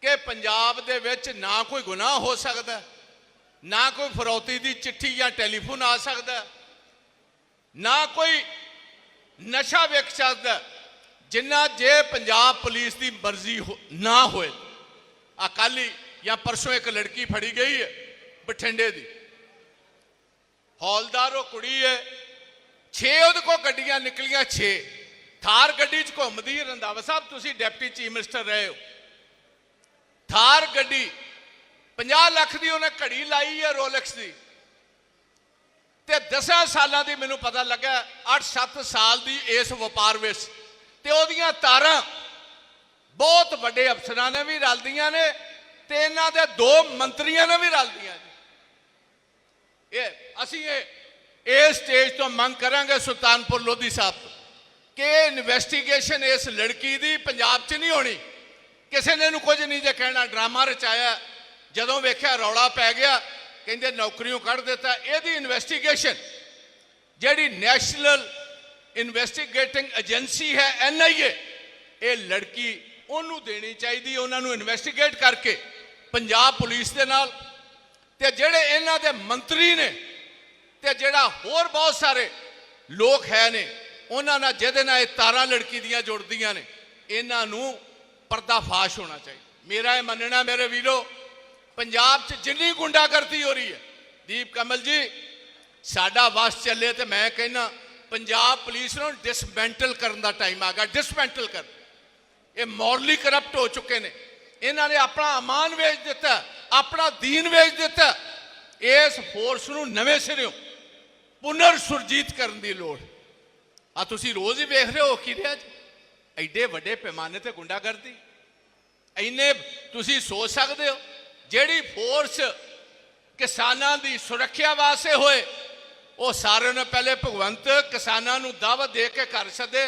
ਕਿ ਪੰਜਾਬ ਦੇ ਵਿੱਚ ਨਾ ਕੋਈ ਗੁਨਾਹ ਹੋ ਸਕਦਾ ਨਾ ਕੋਈ ਫਰੌਤੀ ਦੀ ਚਿੱਠੀ ਜਾਂ ਟੈਲੀਫੋਨ ਆ ਸਕਦਾ ਨਾ ਕੋਈ ਨਸ਼ਾ ਵੇਖ ਸਕਦਾ ਜਿੰਨਾ ਜੇ ਪੰਜਾਬ ਪੁਲਿਸ ਦੀ ਮਰਜ਼ੀ ਹੋ- ਨਾ ਹੋਏ। ਅਕਾਲੀ ਜਾਂ ਪਰਸੋਂ ਇੱਕ ਲੜਕੀ ਫੜੀ ਗਈ ਹੈ ਬਠਿੰਡੇ ਦੀ। ਹੌਲਦਾਰ ਉਹ ਕੁੜੀ ਹੈ 6 ਉਹਦੇ ਕੋਲ ਗੱਡੀਆਂ ਨਿਕਲੀਆਂ 6 ਥਾਰ ਗੱਡੀ 'ਚ ਘੁੰਮਦੀ ਹੈ ਰੰਧਾਵਾ ਸਾਹਿਬ, ਤੁਸੀਂ ਡਿਪਟੀ ਚੀਫ ਮਿਨਿਸਟਰ ਰਹੇ ਹੋ। ਥਾਰ ਗੱਡੀ 50 ਲੱਖ ਦੀ ਉਹਨੇ ਘੜੀ ਲਾਈ ਹੈ ਰੋਲੈਕਸ ਦੀ। ਤੇ 10 ਸਾਲਾਂ ਦੀ ਮੈਨੂੰ ਪਤਾ ਲੱਗਾ 8-7 ਸਾਲ ਦੀ ਇਸ ਵਪਾਰ ਵਿੱਚ। ਤੇ ਉਹਦੀਆਂ ਤਾਰਾਂ ਬਹੁਤ ਵੱਡੇ ਅਫਸਰਾਂ ਨੇ ਵੀ ਰਲਦੀਆਂ ਨੇ ਤੇ ਇਹਨਾਂ ਦੇ ਦੋ ਮੰਤਰੀਆਂ ਨੇ ਵੀ ਰਲਦੀਆਂ ਨੇ। ਇਹ, ਅਸੀਂ ਇਹ ਇਸ ਸਟੇਜ ਤੋਂ ਮੰਗ ਕਰਾਂਗੇ ਸੁਲਤਾਨਪੁਰ ਲੋਧੀ ਸਾਹਿਬ ਤੋਂ ਕਿ ਇਨਵੈਸਟੀਗੇਸ਼ਨ ਇਸ ਲੜਕੀ ਦੀ ਪੰਜਾਬ 'ਚ ਨਹੀਂ ਹੋਣੀ। ਕਿਸੇ ਨੇ ਇਹਨੂੰ ਕੁਝ ਨਹੀਂ ਜੇ ਕਹਿਣਾ, ਡਰਾਮਾ ਰਚਾਇਆ। ਜਦੋਂ ਵੇਖਿਆ ਰੌਲਾ ਪੈ ਗਿਆ, ਕਹਿੰਦੇ ਨੌਕਰੀਆਂ ਕੱਢ ਦਿੱਤਾ। ਇਹਦੀ ਇਨਵੈਸਟੀਗੇਸ਼ਨ ਜਿਹੜੀ ਨੈਸ਼ਨਲ ਇਨਵੈਸਟੀਗੇਟਿੰਗ ਏਜੰਸੀ ਹੈ ਐਨਆਈਏ ਇਹ ਲੜਕੀ ਉਹਨੂੰ ਦੇਣੀ ਚਾਹੀਦੀ, ਉਹਨਾਂ ਨੂੰ ਇਨਵੈਸਟੀਗੇਟ ਕਰਕੇ, ਪੰਜਾਬ ਪੁਲਿਸ ਦੇ ਨਾਲ। ਤੇ ਜਿਹੜੇ ਇਹਨਾਂ ਦੇ ਮੰਤਰੀ ਨੇ, ਤੇ ਜਿਹੜਾ ਹੋਰ ਬਹੁਤ ਸਾਰੇ ਲੋਕ ਹੈ ਨੇ, ਉਹਨਾਂ ਨਾਲ ਜਿਹਦੇ ਨਾਲ ਇਹ ਤਾਰਾਂ ਲੜਕੀ ਦੀਆਂ ਜੁੜਦੀਆਂ ਨੇ, ਇਹਨਾਂ ਨੂੰ ਪਰਦਾਫਾਸ਼ ਹੋਣਾ ਚਾਹੀਦਾ। ਮੇਰਾ ਇਹ ਮੰਨਣਾ ਮੇਰੇ ਵੀਰੋ, ਪੰਜਾਬ 'ਚ ਜਿੰਨੀ ਗੁੰਡਾਗਰਦੀ ਹੋ ਰਹੀ ਹੈ, ਦੀਪ ਕਮਲ ਜੀ, ਸਾਡਾ ਵਸ ਚੱਲੇ ਤੇ ਮੈਂ ਕਹਿੰਨਾ ਪੰਜਾਬ ਪੁਲਿਸ ਨੂੰ ਡਿਸਮੈਂਟਲ ਕਰਨ ਦਾ ਟਾਈਮ ਆ ਗਿਆ ਡਿਸਮੈਂਟਲ ਕਰ ਇਹ ਮੋਰਲੀ ਕਰਪਟ ਹੋ ਚੁੱਕੇ ਨੇ। ਇਹਨਾਂ ਨੇ ਆਪਣਾ ਅਮਾਨ ਵੇਚ ਦਿੱਤਾ, ਆਪਣਾ ਦੀਨ ਵੇਚ ਦਿੱਤਾ। ਇਸ ਫੋਰਸ ਨੂੰ ਨਵੇਂ ਸਿਰਿਓਂ ਪੁਨਰ ਸੁਰਜੀਤ ਕਰਨ ਦੀ ਲੋੜ। ਆ ਤੁਸੀਂ ਰੋਜ਼ ਹੀ ਵੇਖ ਰਹੇ ਹੋ ਕੀ ਰਿਹਾ ਜੀ ਐਡੇ ਵੱਡੇ ਪੈਮਾਨੇ ਤੇ ਗੁੰਡਾਗਰਦੀ? ਇੰਨੇ ਤੁਸੀਂ ਸੋਚ ਸਕਦੇ ਹੋ? ਜਿਹੜੀ ਫੋਰਸ ਕਿਸਾਨਾਂ ਦੀ ਸੁਰੱਖਿਆ ਵਾਸਤੇ ਹੋਏ, ਉਹ ਸਾਰਿਆਂ ਨੇ ਪਹਿਲੇ ਭਗਵੰਤ ਕਿਸਾਨਾਂ ਨੂੰ ਦਾਅਵਾ ਦੇ ਕੇ ਘਰ ਸੱਦੇ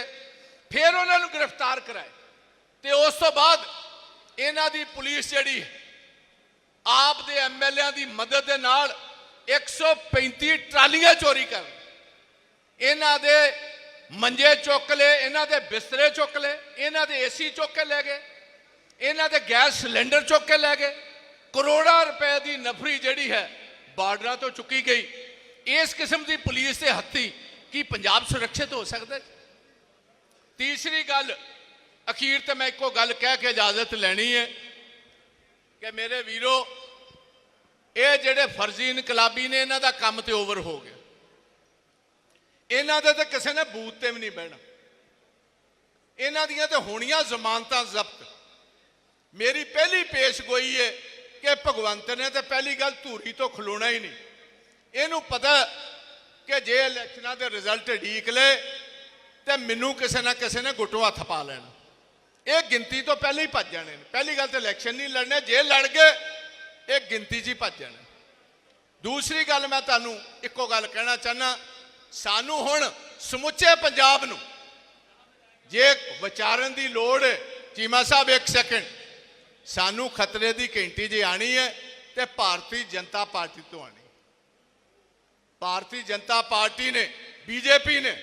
ਫਿਰ ਉਹਨਾਂ ਨੂੰ ਗ੍ਰਿਫਤਾਰ ਕਰਾਏ। ਤੇ ਉਸ ਤੋਂ ਬਾਅਦ ਇਹਨਾਂ ਦੀ ਪੁਲਿਸ ਜਿਹੜੀ ਆਪ ਦੇ ਐਮਐਲਏਆਂ ਦੀ ਮਦਦ ਦੇ ਨਾਲ 135 ਟਰਾਲੀਆਂ ਚੋਰੀ ਕਰਨ ਇਹਨਾਂ ਦੇ ਮੰਜੇ ਚੁੱਕ ਲਏ, ਇਹਨਾਂ ਦੇ ਬਿਸਤਰੇ ਚੁੱਕ ਲਏ, ਇਹਨਾਂ ਦੇ ਏਸੀ ਚੁੱਕ ਕੇ ਲੈ ਗਏ, ਇਹਨਾਂ ਦੇ ਗੈਸ ਸਿਲੰਡਰ ਚੁੱਕ ਕੇ ਲੈ ਗਏ। ਕਰੋੜਾਂ ਰੁਪਏ ਦੀ ਨਫਰੀ ਜਿਹੜੀ ਹੈ, ਬਾਰਡਰਾਂ ਤੋਂ ਚੁੱਕੀ ਗਈ। ਇਸ ਕਿਸਮ ਦੀ ਪੁਲਿਸ ਦੇ ਹੱਥੀ ਕੀ ਪੰਜਾਬ ਸੁਰੱਖਿਅਤ ਹੋ ਸਕਦਾ ਤੀਸਰੀ ਗੱਲ, ਅਖੀਰ ਤੇ ਮੈਂ ਇੱਕੋ ਗੱਲ ਕਹਿ ਕੇ ਇਜਾਜ਼ਤ ਲੈਣੀ ਹੈ ਕਿ ਮੇਰੇ ਵੀਰੋ, ਇਹ ਜਿਹੜੇ ਫਰਜ਼ੀ ਇਨਕਲਾਬੀ ਨੇ, ਇਹਨਾਂ ਦਾ ਕੰਮ ਤੇ ਓਵਰ ਹੋ ਗਿਆ। ਇਹਨਾਂ ਦੇ ਤਾਂ ਕਿਸੇ ਨੇ ਬੂਥ ਤੇ ਵੀ ਨਹੀਂ ਬਹਿਣਾ। ਇਹਨਾਂ ਦੀਆਂ ਤੇ ਹੋਣੀਆਂ ਜ਼ਮਾਨਤਾਂ ਜ਼ਬਤ। ਮੇਰੀ ਪਹਿਲੀ ਪੇਸ਼ਗੋਈ ਹੈ ਕਿ ਭਗਵੰਤ ਨੇ ਤੇ ਪਹਿਲੀ ਗੱਲ ਧੂਰੀ ਤੋਂ ਖਲੋਣਾ ਹੀ ਨਹੀਂ। ਇਹਨੂੰ ਪਤਾ ਕਿ ਜੇ ਇਲੈਕਸ਼ਨਾਂ ਦੇ ਰਿਜ਼ਲਟ ਢੀਕ ਲੈ ਤੇ ਮੈਨੂੰ ਕਿਸੇ ਨਾ ਕਿਸੇ ਨੇ ਗੁੱਟੋ ਹੱਥ ਪਾ ਲੈਣਾ। ਇਹ ਗਿਣਤੀ ਤੋਂ ਪਹਿਲਾਂ ਹੀ ਭੱਜ ਜਾਣੇ ਨੇ। ਪਹਿਲੀ ਗੱਲ ਤੇ ਇਲੈਕਸ਼ਨ ਨਹੀਂ ਲੜਨੇ, ਜੇ ਲੜ ਗਏ, ਇਹ ਗਿਣਤੀ 'ਚ ਹੀ ਭੱਜ ਜਾਣੇ ਦੂਸਰੀ ਗੱਲ ਮੈਂ ਤੁਹਾਨੂੰ ਇੱਕੋ ਗੱਲ ਕਹਿਣਾ ਚਾਹਨਾ ਸਾਨੂੰ ਹੁਣ ਸਮੁੱਚੇ ਪੰਜਾਬ ਨੂੰ ਜੇ ਵਿਚਾਰਨ ਦੀ ਲੋੜ ਹੈ, ਚੀਮਾ ਸਾਹਿਬ ਇੱਕ ਸੈਕਿੰਡ ਸਾਨੂੰ ਖਤਰੇ ਦੀ ਘੰਟੀ ਜੇ ਆਣੀ ਹੈ ਤੇ ਭਾਰਤੀ ਜਨਤਾ ਪਾਰਟੀ ਤੋਂ ਆਣੀ। ਭਾਰਤੀ ਜਨਤਾ ਪਾਰਟੀ ਨੇ, ਬੀਜੇਪੀ ਨੇ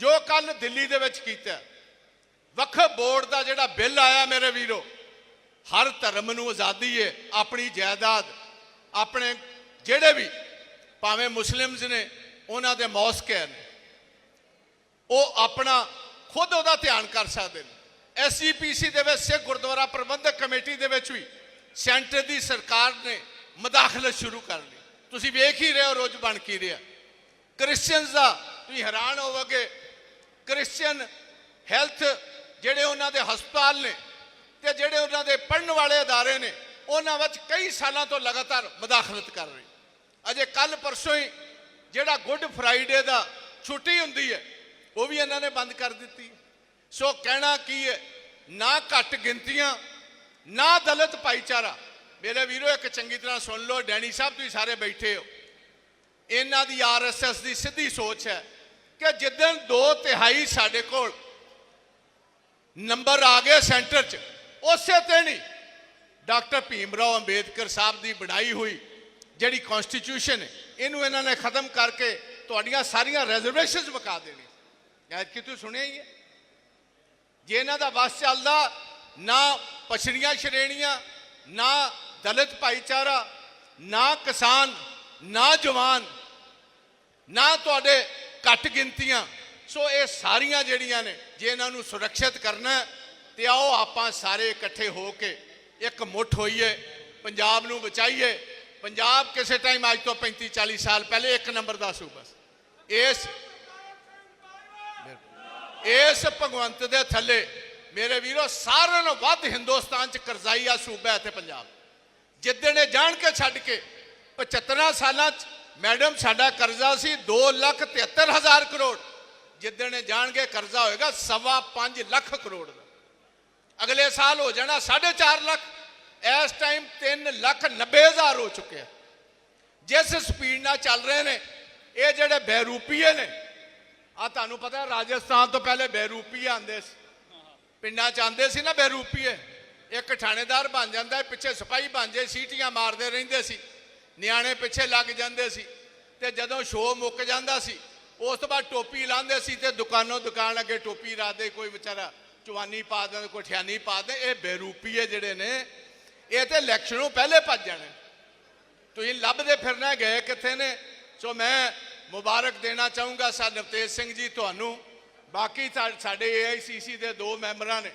ਜੋ ਕੱਲ ਦਿੱਲੀ ਦੇ ਵਿੱਚ ਕੀਤਾ ਵੱਖ ਬੋਰਡ ਦਾ ਜਿਹੜਾ ਬਿੱਲ ਆਇਆ ਮੇਰੇ ਵੀਰੋ, ਹਰ ਧਰਮ ਨੂੰ ਆਜ਼ਾਦੀ ਹੈ, ਆਪਣੀ ਜਾਇਦਾਦ, ਆਪਣੇ ਜਿਹੜੇ ਵੀ ਭਾਵੇਂ ਮੁਸਲਿਮਸ ਨੇ ਉਹਨਾਂ ਦੇ ਮੌਸਕ ਨੇ ਉਹ ਆਪਣਾ ਖੁਦ ਉਹਦਾ ਧਿਆਨ ਕਰ ਸਕਦੇ ਨੇ। ਐਸਜੀਪੀਸੀ ਦੇ ਵਿੱਚ, ਸਿੱਖ ਗੁਰਦੁਆਰਾ ਪ੍ਰਬੰਧਕ ਕਮੇਟੀ ਦੇ ਵਿੱਚ ਵੀ ਸੈਂਟਰ ਦੀ ਸਰਕਾਰ ਨੇ ਮਦਾਖਲਤ ਸ਼ੁਰੂ ਕਰ ਲਈ। ਤੁਸੀਂ ਵੇਖ ਹੀ ਰਹੇ ਹੋ ਰੋਜ਼ ਬਣ ਕੀ ਰਿਹਾ। ਕ੍ਰਿਸਚੀਅਨਸ ਦਾ ਤੁਸੀਂ ਹੈਰਾਨ ਹੋਵੋਗੇ। ਕ੍ਰਿਸਚੀਅਨ ਹੈਲਥ ਜਿਹੜੇ ਉਹਨਾਂ ਦੇ ਹਸਪਤਾਲ ਨੇ ਤੇ ਜਿਹੜੇ ਉਹਨਾਂ ਦੇ ਪੜਨ ਵਾਲੇ ਅਦਾਰੇ ਨੇ, ਉਹਨਾਂ ਵਿੱਚ ਕਈ ਸਾਲਾਂ ਤੋਂ ਲਗਾਤਾਰ ਮਦਾਖਲਤ ਕਰ ਰਹੀ। ਅਜੇ ਕੱਲ ਪਰਸੋਂ ਹੀ ਜਿਹੜਾ ਗੁੱਡ ਫਰਾਈਡੇ ਦਾ ਛੁੱਟੀ ਹੁੰਦੀ ਹੈ, ਉਹ ਵੀ ਇਹਨਾਂ ਨੇ ਬੰਦ ਕਰ ਦਿੱਤੀ। ਸੋ ਕਹਿਣਾ ਕੀ ਹੈ, ਨਾ ਘੱਟ ਗਿਣਤੀਆਂ, ਨਾ ਦਲਿਤ ਭਾਈਚਾਰਾ। ਮੇਰੇ ਵੀਰੋ, ਇੱਕ ਚੰਗੀ ਤਰ੍ਹਾਂ ਸੁਣ ਲਓ, ਡੈਣੀ ਸਾਹਿਬ ਤੁਸੀਂ ਸਾਰੇ ਬੈਠੇ ਹੋ। ਇਹਨਾਂ ਦੀ ਆਰਐਸਐਸ ਦੀ ਸਿੱਧੀ ਸੋਚ ਹੈ ਕਿ ਜਿੱਦਣ ਦੋ ਤਿਹਾਈ ਸਾਡੇ ਕੋਲ ਨੰਬਰ ਆ ਗਏ ਸੈਂਟਰ 'ਚ, ਉਸੇ ਤੇ ਨਹੀਂ ਡਾਕਟਰ ਭੀਮ ਰਾਓ ਅੰਬੇਦਕਰ ਸਾਹਿਬ ਦੀ ਬਣਾਈ ਹੋਈ ਜਿਹੜੀ ਕਨਸਟੀਟਿਊਸ਼ਨ ਹੈ ਇਹਨੂੰ ਇਹਨਾਂ ਨੇ ਖਤਮ ਕਰਕੇ ਤੁਹਾਡੀਆਂ ਸਾਰੀਆਂ ਰਿਜ਼ਰਵੇਸ਼ਨਸ ਮੁਕਾ ਦੇਣੀ ਐਤ ਕਿ ਤੁਸੀਂ ਸੁਣਿਆ ਹੀ ਹੈ? ਜੇ ਇਹਨਾਂ ਦਾ ਵਸ ਚੱਲਦਾ ਨਾ ਪਛੜੀਆਂ ਸ਼੍ਰੇਣੀਆਂ ਨਾ ਦਲਿਤ ਭਾਈਚਾਰਾ ਨਾ ਕਿਸਾਨ ਨਾ ਜਵਾਨ ਨਾ ਤੁਹਾਡੇ ਘੱਟ ਗਿਣਤੀਆਂ ਸੋ ਇਹ ਸਾਰੀਆਂ ਜਿਹੜੀਆਂ ਨੇ ਜੇ ਇਹਨਾਂ ਨੂੰ ਸੁਰੱਖਿਅਤ ਕਰਨਾ ਹੈ, ਤੇ ਆਓ ਆਪਾਂ ਸਾਰੇ ਇਕੱਠੇ ਹੋ ਕੇ ਇੱਕ ਮੁੱਠ ਹੋਈਏ ਪੰਜਾਬ ਨੂੰ ਬਚਾਈਏ ਪੰਜਾਬ ਕਿਸੇ ਟਾਈਮ ਅੱਜ ਤੋਂ 35 40 ਸਾਲ ਪਹਿਲੇ ਇੱਕ ਨੰਬਰ ਦਾ ਸੂਬਾ ਸੀ ਇਸ ਇਸ ਭਗਵੰਤ ਦੇ ਥੱਲੇ ਮੇਰੇ ਵੀਰੋ ਸਾਰਿਆਂ ਨੂੰ ਵੱਧ ਹਿੰਦੁਸਤਾਨ ਚ ਕਰਜ਼ਾਈ ਆ ਸੂਬਾ ਹੈ ਤੇ ਪੰਜਾਬ। ਜਿੱਦਣ ਇਹ ਜਾਣ ਕੇ ਛੱਡ ਕੇ 75 ਸਾਲਾਂ ਚ ਮੈਡਮ ਸਾਡਾ ਕਰਜ਼ਾ ਸੀ 273000 ਕਰੋੜ। ਜਿੱਦਣ ਇਹ ਜਾਣਗੇ ਕਰਜ਼ਾ ਹੋਏਗਾ ਸਵਾ 5 ਲੱਖ ਕਰੋੜ ਦਾ। ਅਗਲੇ ਸਾਲ ਹੋ ਜਾਣਾ 4.5 ਲੱਖ। ਇਸ ਟਾਈਮ 3 ਲੱਖ 90 ਹਜ਼ਾਰ ਹੋ ਚੁੱਕਿਆ ਜਿਸ ਸਪੀਡ ਨਾਲ ਚੱਲ ਰਹੇ ਨੇ, ਇਹ ਜਿਹੜੇ ਬੈਰੂਪੀਏ ਨੇ ਆ ਤੁਹਾਨੂੰ ਪਤਾ ਰਾਜਸਥਾਨ ਤੋਂ ਪਹਿਲੇ ਬੈਰੂਪੀਏ ਆਂਦੇ ਸੀ। ਪਿੰਡਾਂ ਚ ਆਂਦੇ ਸੀ ਨਾ ਬੈਰੂਪੀਏ। ਇੱਕ ਥਾਣੇਦਾਰ ਬਣ ਜਾਂਦਾ ਪਿੱਛੇ ਸਿਪਾਹੀ ਬਣ ਜੇ ਸੀਟੀਆਂ ਮਾਰਦੇ ਰਹਿੰਦੇ ਸੀ। ਨਿਆਣੇ ਪਿੱਛੇ ਲੱਗ ਜਾਂਦੇ ਸੀ। ਤੇ ਜਦੋਂ ਸ਼ੋਅ ਮੁੱਕ ਜਾਂਦਾ ਸੀ, ਉਸ ਤੋਂ ਬਾਅਦ ਟੋਪੀ ਲਾਉਂਦੇ ਸੀ ਤੇ ਦੁਕਾਨੋਂ ਦੁਕਾਨ ਅੱਗੇ ਟੋਪੀ ਰੱਖਦੇ, ਕੋਈ ਵਿਚਾਰਾ ਚਵਾਨੀ ਪਾ ਦਿੰਦੇ, ਕੋਈ ਠਿਆਨੀ ਪਾ ਦੇ ਇਹ ਬੇਰੂਪੀਏ ਜਿਹੜੇ ਨੇ ਇਹ ਤੇ ਇਲੈਕਸ਼ਨੋਂ ਪਹਿਲੇ ਭੱਜ ਜਾਣੇ। ਤੁਸੀਂ ਲੱਭਦੇ ਫਿਰਨਾ ਗਏ ਕਿੱਥੇ ਨੇ? ਸੋ ਮੈਂ ਮੁਬਾਰਕ ਦੇਣਾ ਚਾਹੂੰਗਾ ਸਰ ਨਵਤੇਜ ਸਿੰਘ ਜੀ ਤੁਹਾਨੂੰ। ਬਾਕੀ ਸਾ- ਸਾਡੇ ਏਆਈਸੀਸੀ ਦੇ ਦੋ ਮੈਂਬਰਾਂ ਨੇ।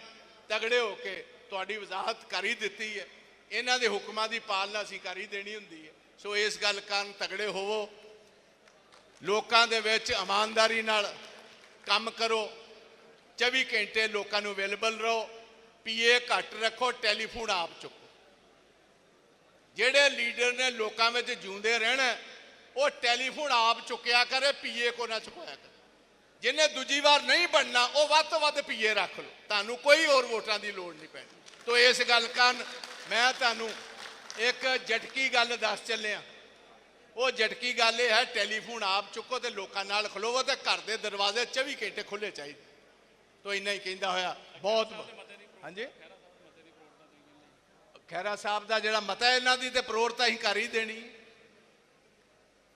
ਤਗੜੇ ਹੋ ਕੇ ਤੁਹਾਡੀ ਵਜ਼ਾਹਤ ਕਰ ਹੀ ਦਿੱਤੀ ਹੈ। ਇਹਨਾਂ ਦੇ ਹੁਕਮਾਂ ਦੀ ਪਾਲਣਾ ਅਸੀਂ ਕਰ ਹੀ ਦੇਣੀ ਹੁੰਦੀ ਹੈ। ਸੋ ਇਸ ਗੱਲ ਕਾਰਨ ਤਗੜੇ ਹੋਵੋ। ਲੋਕਾਂ ਦੇ ਵਿੱਚ ਇਮਾਨਦਾਰੀ ਨਾਲ ਕੰਮ ਕਰੋ। 24 ਘੰਟੇ ਲੋਕਾਂ ਨੂੰ ਅਵੇਲੇਬਲ ਰਹੋ। ਪੀਏ ਘੱਟ ਰੱਖੋ, ਟੈਲੀਫੋਨ ਆਪ ਚੁੱਕੋ। ਜਿਹੜੇ ਲੀਡਰ ਨੇ ਲੋਕਾਂ ਵਿੱਚ ਜਿਉਂਦੇ ਰਹਿਣਾ, ਉਹ ਟੈਲੀਫੋਨ ਆਪ ਚੁੱਕਿਆ ਕਰੇ, ਪੀਏ ਕੋ ਨਾ ਚੁਕਾਇਆ ਕਰੇ। ਜਿਹਨੇ ਦੂਜੀ ਵਾਰ ਨਹੀਂ ਬਣਨਾ, ਉਹ ਵੱਧ ਤੋਂ ਵੱਧ ਪੀਏ ਰੱਖ ਲਓ। ਤੁਹਾਨੂੰ ਕੋਈ ਹੋਰ ਵੋਟਾਂ ਦੀ ਲੋੜ ਨਹੀਂ ਪੈਣੀ ਤੋ ਇਸ ਗੱਲ ਕਾਰਨ ਮੈਂ ਤੁਹਾਨੂੰ ਇੱਕ ਝਟਕੀ ਗੱਲ ਦੱਸ ਚੱਲਿਆ। ਉਹ ਜਟਕੀ ਗੱਲ ਇਹ ਹੈ, ਟੈਲੀਫੋਨ ਆਪ ਚੁੱਕੋ ਤੇ ਲੋਕਾਂ ਨਾਲ ਖਲੋਵੋ ਤੇ ਘਰ ਦੇ ਦਰਵਾਜ਼ੇ 24 ਘੰਟੇ ਖੁੱਲੇ ਚਾਹੀਦੇ। ਤੋ ਇੰਨਾ ਹੀ ਕਹਿੰਦਾ ਹੋਇਆ ਬਹੁਤ। ਹਾਂਜੀ? ਖੈਰਾ ਸਾਹਿਬ ਦਾ ਜਿਹੜਾ ਮਤਾ ਇਹਨਾਂ ਦੀ ਤੇ ਪ੍ਰੋਰਤਾ ਹੀ ਕਰ ਹੀ ਦੇਣੀ।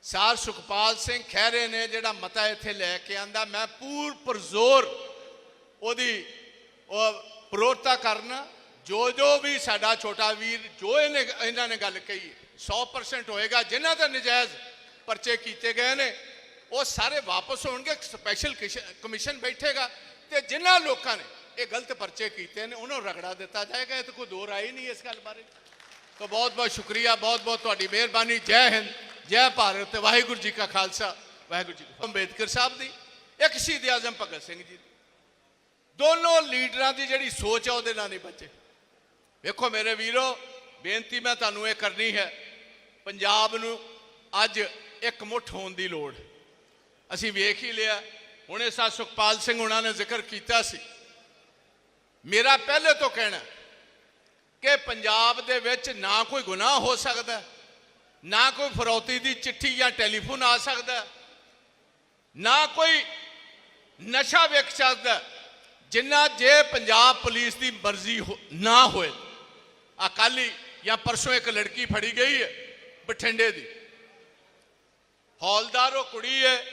ਸਾਰ ਸੁਖਪਾਲ ਸਿੰਘ ਖਹਿਰੇ ਨੇ ਜਿਹੜਾ ਮਤਾ ਇੱਥੇ ਲੈ ਕੇ ਆਂਦਾ, ਮੈਂ ਪੂਰ ਪਰਜ਼ੋਰ ਉਹਦੀ ਉਹ ਪ੍ਰੋਰਤਾ ਕਰਨਾ, ਜੋ ਜੋ ਵੀ ਸਾਡਾ ਛੋਟਾ ਵੀਰ, ਜੋ ਇਹਨੇ ਇਹਨਾਂ ਨੇ ਗੱਲ ਕਹੀ 100% ਹੋਏਗਾ, ਜਿਨ੍ਹਾਂ ਤੇ ਨਜਾਇਜ਼ ਪਰਚੇ ਕੀਤੇ ਗਏ ਨੇ, ਉਹ ਸਾਰੇ ਵਾਪਸ ਹੋਣਗੇ ਸਪੈਸ਼ਲ ਕਮਿਸ਼ਨ ਬੈਠੇਗਾ ਤੇ ਜਿਨ੍ਹਾਂ ਲੋਕਾਂ ਨੇ ਇਹ ਗਲਤ ਪਰਚੇ ਕੀਤੇ ਨੇ, ਉਹਨਾਂ ਨੂੰ ਰਗੜਾ ਦਿੱਤਾ ਜਾਏਗਾ, ਇਹ ਤਾਂ ਕੋਈ ਦੋ ਰਾਏ ਨਹੀਂ ਇਸ ਗੱਲ ਬਾਰੇ। ਤਾਂ ਬਹੁਤ ਬਹੁਤ ਸ਼ੁਕਰੀਆ, ਬਹੁਤ ਬਹੁਤ ਤੁਹਾਡੀ ਮਿਹਰਬਾਨੀ, ਜੈ ਹਿੰਦ, ਜੈ ਭਾਰਤ ਵਾਹਿਗੁਰੂ ਜੀ ਕਾ ਖਾਲਸਾ। ਵਾਹਿਗੁਰੂ ਜੀ ਅੰਬੇਦਕਰ ਸਾਹਿਬ ਦੀ, ਇੱਕ ਸ਼ਹੀਦ ਆਜ਼ਮ ਭਗਤ ਸਿੰਘ ਜੀ ਦੋਨੋਂ ਲੀਡਰਾਂ ਦੀ ਜਿਹੜੀ ਸੋਚ ਆ, ਉਹਦੇ ਨਾਲ ਨਹੀਂ ਬੱਚੇ ਵੇਖੋ ਮੇਰੇ ਵੀਰੋ, ਬੇਨਤੀ ਮੈਂ ਤੁਹਾਨੂੰ ਇਹ ਕਰਨੀ ਹੈ, ਪੰਜਾਬ ਨੂੰ ਅੱਜ ਇੱਕ ਮੁੱਠ ਹੋਣ ਦੀ ਲੋੜ। ਅਸੀਂ ਵੇਖ ਹੀ ਲਿਆ, ਹੁਣੇ ਸਾ ਸੁਖਪਾਲ ਸਿੰਘ ਉਹਨਾਂ ਨੇ ਜ਼ਿਕਰ ਕੀਤਾ ਸੀ ਮੇਰਾ ਪਹਿਲੇ ਤੋਂ ਕਹਿਣਾ ਕਿ ਪੰਜਾਬ ਦੇ ਵਿੱਚ ਨਾ ਕੋਈ ਗੁਨਾਹ ਹੋ ਸਕਦਾ, ਨਾ ਕੋਈ ਫਰੌਤੀ ਦੀ ਚਿੱਠੀ ਜਾਂ ਟੈਲੀਫੋਨ ਆ ਸਕਦਾ, ਨਾ ਕੋਈ ਨਸ਼ਾ ਵੇਖ ਸਕਦਾ, ਜਿੰਨਾ ਜੇ ਪੰਜਾਬ ਪੁਲਿਸ ਦੀ ਮਰਜ਼ੀ ਹੋ- ਨਾ ਹੋਏ। ਅਕਾਲੀ ਜਾਂ ਪਰਸੋਂ ਇੱਕ ਲੜਕੀ ਫੜੀ ਗਈ ਹੈ ਬਠਿੰਡੇ ਦੀ। ਹੌਲਦਾਰ ਉਹ ਕੁੜੀ ਹੈ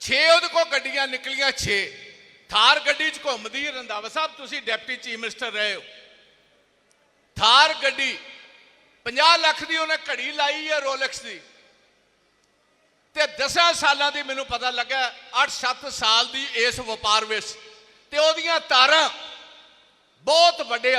6 ਉਹਦੇ ਕੋਲ ਗੱਡੀਆਂ ਨਿਕਲੀਆਂ 6 ਥਾਰ ਗੱਡੀ 'ਚ ਘੁੰਮਦੀ ਹੈ ਸਾਹਿਬ, ਤੁਸੀਂ ਡਿਪਟੀ ਚੀਫ ਮਿਨਿਸਟਰ ਰਹੇ ਹੋ। ਥਾਰ ਗੱਡੀ 50 ਲੱਖ ਦੀ ਉਹਨੇ ਘੜੀ ਲਾਈ ਹੈ ਰੋਲੈਕਸ ਦੀ। ਤੇ 10 ਸਾਲਾਂ ਦੀ ਮੈਨੂੰ ਪਤਾ ਲੱਗਾ 8-7 ਸਾਲ ਦੀ ਇਸ ਵਪਾਰ ਵਿੱਚ। ਤੇ ਉਹਦੀਆਂ ਤਾਰਾਂ ਬਹੁਤ ਵੱਡੇ